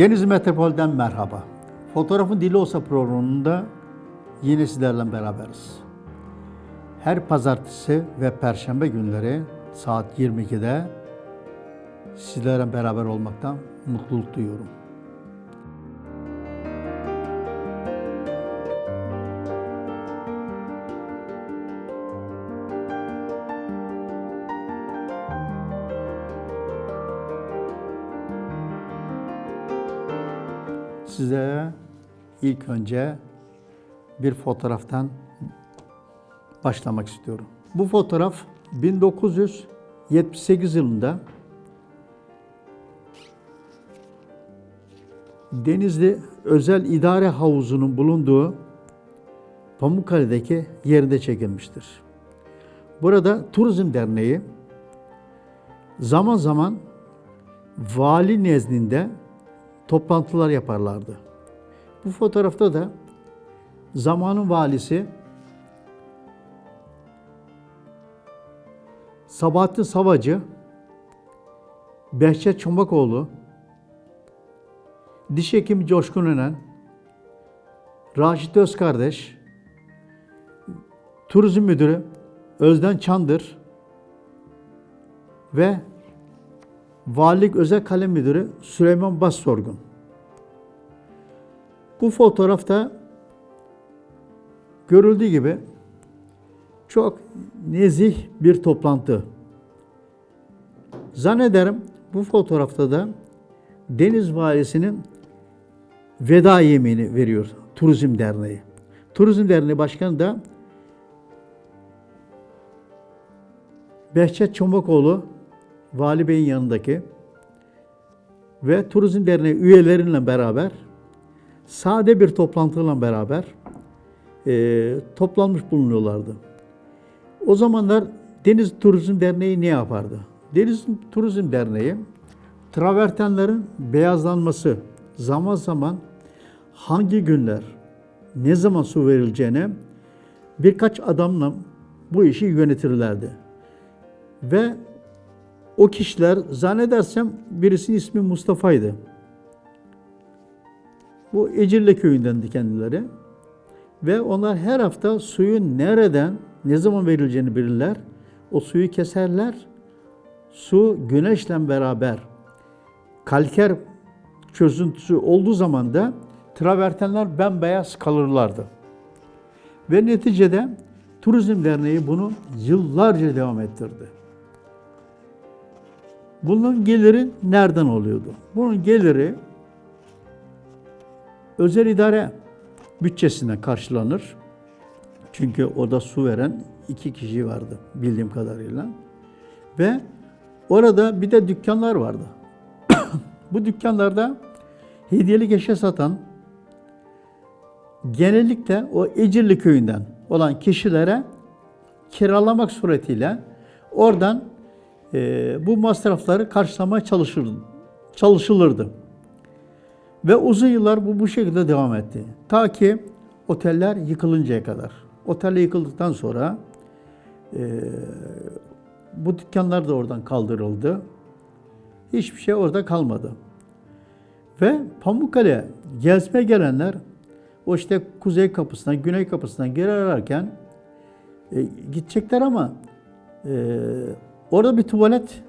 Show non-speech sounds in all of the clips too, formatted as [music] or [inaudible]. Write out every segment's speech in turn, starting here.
Deniz Metropol'den merhaba. Fotoğrafın Dili Olsa programında yine sizlerle beraberiz. Her pazartesi ve perşembe günleri saat 22'de sizlerle beraber olmaktan mutluluk duyuyorum. Size ilk önce bir fotoğraftan başlamak istiyorum. Bu fotoğraf 1978 yılında Denizli Özel İdare Havuzu'nun bulunduğu Pamukkale'deki yerinde çekilmiştir. Burada Turizm Derneği zaman zaman vali nezdinde toplantılar yaparlardı. Bu fotoğrafta da zamanın valisi Sabahattin Savacı, Behçet Çomakoğlu, diş hekimi Coşkun Önen, Raşit Özkardeş, Turizm Müdürü Özden Çandır ve Valilik Özel Kalem Müdürü Süleyman Bassorgun. Bu fotoğrafta görüldüğü gibi çok nezih bir toplantı. Zannederim bu fotoğrafta da Deniz Valisi'nin veda yemini veriyor Turizm Derneği. Turizm Derneği Başkanı da Behçet Çomakoğlu Vali Bey'in yanındaki ve Turizm Derneği üyelerinle beraber sade bir toplantıyla beraber e, toplanmış bulunuyorlardı. O zamanlar Deniz Turizm Derneği ne yapardı? Deniz Turizm Derneği travertenlerin beyazlanması zaman zaman hangi günler ne zaman su verileceğine birkaç adamla bu işi yönetirlerdi. Ve o kişiler zannedersem birisinin ismi Mustafa'ydı. Bu Ecirle köyündendi kendileri. Ve onlar her hafta suyun nereden, ne zaman verileceğini bilirler. O suyu keserler. Su güneşle beraber kalker çözüntüsü olduğu zaman da travertenler bembeyaz kalırlardı. Ve neticede Turizm Derneği bunu yıllarca devam ettirdi. Bunun geliri nereden oluyordu? Bunun geliri özel idare bütçesinden karşılanır. Çünkü orada su veren iki kişi vardı bildiğim kadarıyla. Ve orada bir de dükkanlar vardı. [coughs] Bu dükkanlarda hediyelik eşya satan genellikle o Ecirli köyünden olan kişilere kiralamak suretiyle oradan e, bu masrafları karşılamaya çalışılırdı. çalışılırdı. Ve uzun yıllar bu bu şekilde devam etti. Ta ki oteller yıkılıncaya kadar. Oteller yıkıldıktan sonra e, bu dükkanlar da oradan kaldırıldı. Hiçbir şey orada kalmadı. Ve Pamukkale gezme gelenler o işte kuzey kapısından, güney kapısından girerlerken e, gidecekler ama e, orada bir tuvalet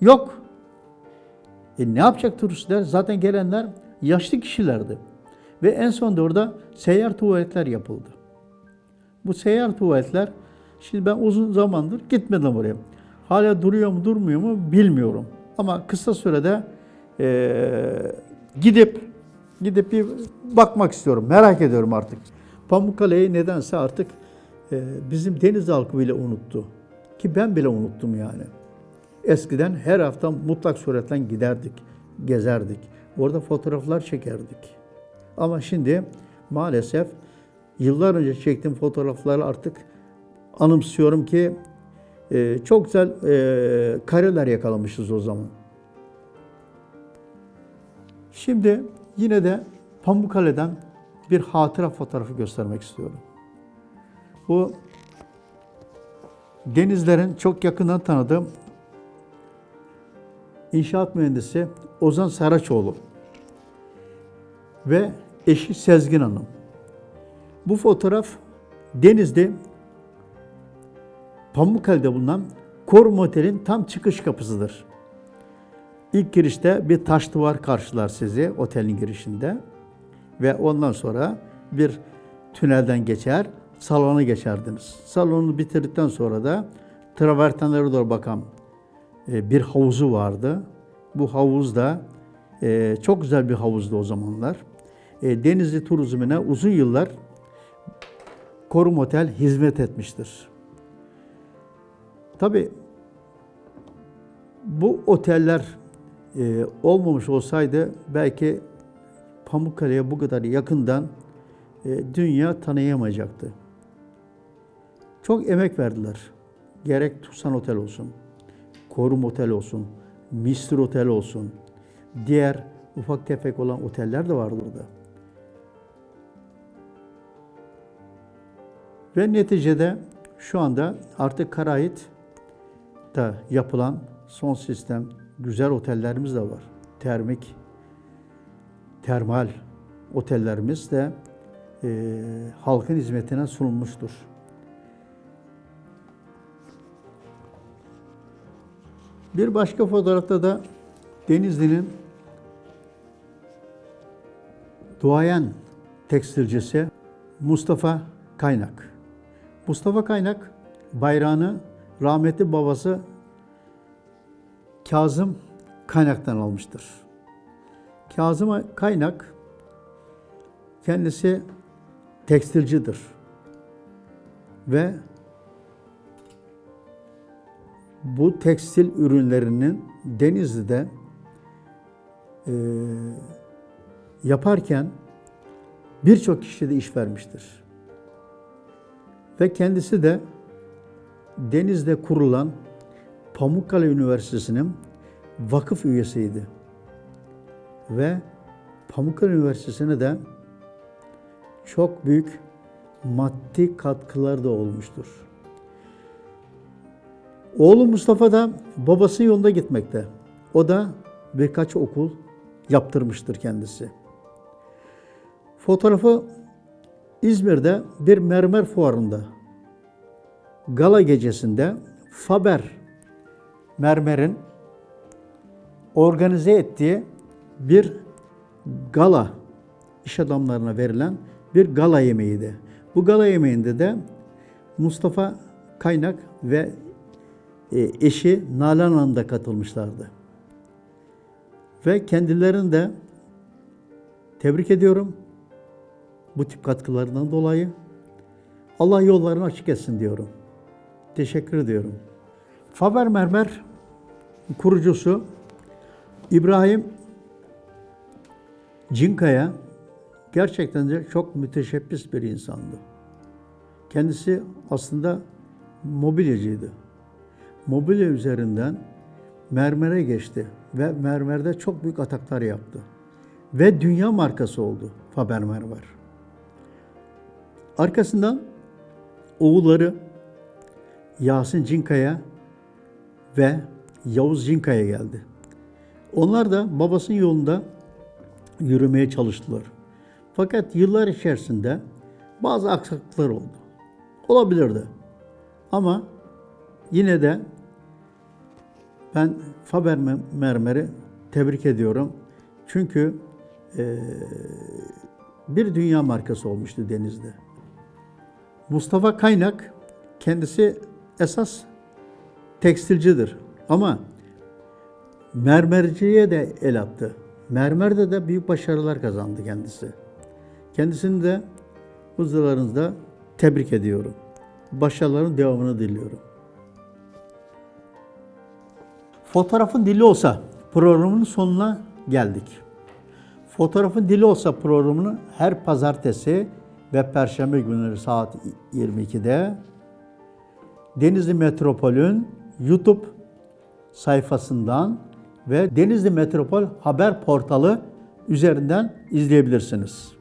yok. E ne yapacak turistler? Zaten gelenler yaşlı kişilerdi. Ve en sonunda orada seyyar tuvaletler yapıldı. Bu seyyar tuvaletler, şimdi ben uzun zamandır gitmedim oraya. Hala duruyor mu durmuyor mu bilmiyorum. Ama kısa sürede e, gidip gidip bir bakmak istiyorum. Merak ediyorum artık. Pamukkale'yi nedense artık e, bizim deniz halkı bile unuttu. Ki ben bile unuttum yani. Eskiden her hafta mutlak suretle giderdik, gezerdik. Orada fotoğraflar çekerdik. Ama şimdi maalesef yıllar önce çektiğim fotoğrafları artık anımsıyorum ki e, çok güzel e, kareler yakalamışız o zaman. Şimdi yine de Pamukkale'den bir hatıra fotoğrafı göstermek istiyorum. Bu denizlerin çok yakından tanıdığım inşaat mühendisi Ozan Saraçoğlu. ve eşi Sezgin Hanım. Bu fotoğraf Denizli Pamukkale'de bulunan Korum Otel'in tam çıkış kapısıdır. İlk girişte bir taş duvar karşılar sizi otelin girişinde ve ondan sonra bir tünelden geçer, salona geçerdiniz. Salonu bitirdikten sonra da travertenlere doğru bakan e, bir havuzu vardı. Bu havuz da e, çok güzel bir havuzdu o zamanlar. E, Denizli turizmine uzun yıllar Korum Otel hizmet etmiştir. Tabii bu oteller e, olmamış olsaydı belki Pamukkale'ye bu kadar yakından e, dünya tanıyamayacaktı. Çok emek verdiler. Gerek Tucson Otel olsun, Korum Otel olsun, Mistir Otel olsun, diğer ufak tefek olan oteller de vardı burada. Ve neticede şu anda artık Karahit da yapılan son sistem güzel otellerimiz de var. Termik, termal otellerimiz de e, halkın hizmetine sunulmuştur. Bir başka fotoğrafta da Denizli'nin duayen tekstilcisi Mustafa Kaynak. Mustafa Kaynak bayrağını rahmetli babası Kazım Kaynak'tan almıştır. Kazım Kaynak kendisi tekstilcidir. Ve bu tekstil ürünlerinin Denizli'de e, yaparken birçok kişiye de iş vermiştir. Ve kendisi de Deniz'de kurulan Pamukkale Üniversitesi'nin vakıf üyesiydi. Ve Pamukkale Üniversitesi'ne de çok büyük maddi katkılar da olmuştur. Oğlu Mustafa da babası yolunda gitmekte. O da birkaç okul yaptırmıştır kendisi. Fotoğrafı İzmir'de bir mermer fuarında gala gecesinde Faber mermerin organize ettiği bir gala iş adamlarına verilen bir gala yemeğiydi. Bu gala yemeğinde de Mustafa Kaynak ve eşi Nalan Hanım da katılmışlardı. Ve kendilerini de tebrik ediyorum bu tip katkılarından dolayı. Allah yollarını açık etsin diyorum. Teşekkür ediyorum. Faber Mermer kurucusu İbrahim Cinkaya gerçekten de çok müteşebbis bir insandı. Kendisi aslında mobilyacıydı. Mobilya üzerinden mermere geçti ve mermerde çok büyük ataklar yaptı. Ve dünya markası oldu Faber Mermer. Arkasından oğulları Yasin Cinkaya ve Yavuz Cinkaya geldi. Onlar da babasının yolunda yürümeye çalıştılar. Fakat yıllar içerisinde bazı aksaklıklar oldu. Olabilirdi. Ama yine de ben Faber Mermer'i tebrik ediyorum. Çünkü e, bir dünya markası olmuştu denizde. Mustafa Kaynak kendisi esas tekstilcidir. Ama mermerciliğe de el attı. Mermerde de büyük başarılar kazandı kendisi. Kendisini de huzurlarınızda tebrik ediyorum. Başarıların devamını diliyorum. Fotoğrafın dili olsa programın sonuna geldik. Fotoğrafın dili olsa programını her pazartesi ve perşembe günleri saat 22'de Denizli Metropol'ün YouTube sayfasından ve Denizli Metropol haber portalı üzerinden izleyebilirsiniz.